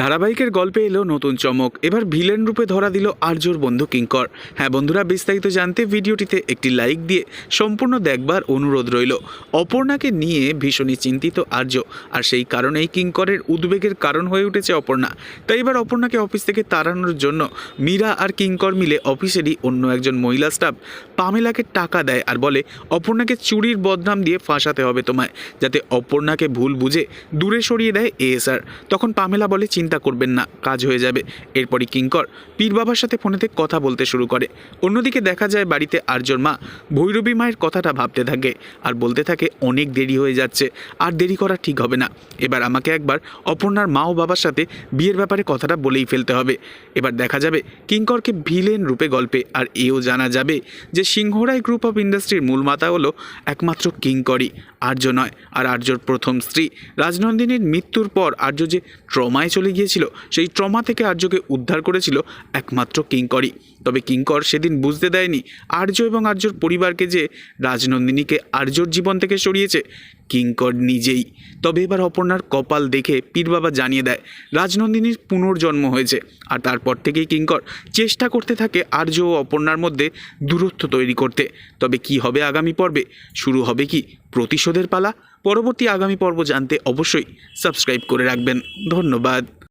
ধারাবাহিকের গল্পে এলো নতুন চমক। এবার ভিলেন রূপে ধরা দিল আর্যর বন্ধু কিঙ্কর। হ্যাঁ বন্ধুরা, বিস্তারিত জানতে ভিডিওটিতে একটি লাইক দিয়ে সম্পূর্ণ দেখবার অনুরোধ রইল। অপর্ণাকে নিয়ে ভীষণই চিন্তিত আর্য, আর সেই কারণেই কিঙ্করের উদ্বেগের কারণ হয়ে উঠেছে অপর্ণা। তাই এবার অপর্ণাকে অফিস থেকে তাড়ানোর জন্য মীরা আর কিঙ্কর মিলে অফিসেরই অন্য একজন মহিলা স্টাফ পামেলাকে টাকা দেয় আর বলে, অপর্ণাকে চুরির বদনাম দিয়ে ফাঁসাতে হবে তোমায়, যাতে অপর্ণাকে ভুল বুঝে দূরে সরিয়ে দেয় এএসআর তখন পামেলা বলে, চিন্তা করবেন না, কাজ হয়ে যাবে। এরপরই কিঙ্কর পীর বাবার সাথে ফোনেতে কথা বলতে শুরু করে। অন্যদিকে দেখা যায় বাড়িতে আর্যর মা ভৈরবী মায়ের কথাটা ভাবতে থাকে আর বলতে থাকে, অনেক দেরি হয়ে যাচ্ছে, আর দেরি করা ঠিক হবে না। এবার আমাকে একবার অপর্ণার মা ও বাবার সাথে বিয়ের ব্যাপারে কথাটা বলেই ফেলতে হবে। এবার দেখা যাবে কিঙ্করকে ভিলেন রূপে গল্পে, আর এও জানা যাবে যে সিংহরাই গ্রুপ অফ ইন্ডাস্ট্রির মূল মাথা হলো একমাত্র কিঙ্করই, আর্য নয়। আর আর্যর প্রথম স্ত্রী রাজনন্দিনীর মৃত্যুর পর আর্য যে ট্রমায় চলে গিয়েছিল, সেই ট্রমা থেকে আর্যকে উদ্ধার করেছিল একমাত্র কিঙ্করই। তবে কিঙ্কর সেদিন বুঝতে দেয়নি আর্য এবং আর্যর পরিবারকে যে রাজনন্দিনীকে আর্যর জীবন থেকে সরিয়েছে, কিঙ্কর নিজেই। তবে এবার অপর্ণার কপাল দেখে পীর বাবা জানিয়ে দেয়, রাজনন্দিনীর পুনর্জন্ম হয়েছে আর তারপর থেকেই কিঙ্কর চেষ্টা করতে থাকে আর্য ও অপর্ণার মধ্যে দূরত্ব তৈরি করতে। তবে কি হবে আগামী পর্বে? শুরু হবে কি প্রতিশোধের পালা? পরবর্তী আগামী পর্ব জানতে অবশ্যই সাবস্ক্রাইব করে রাখবেন। ধন্যবাদ।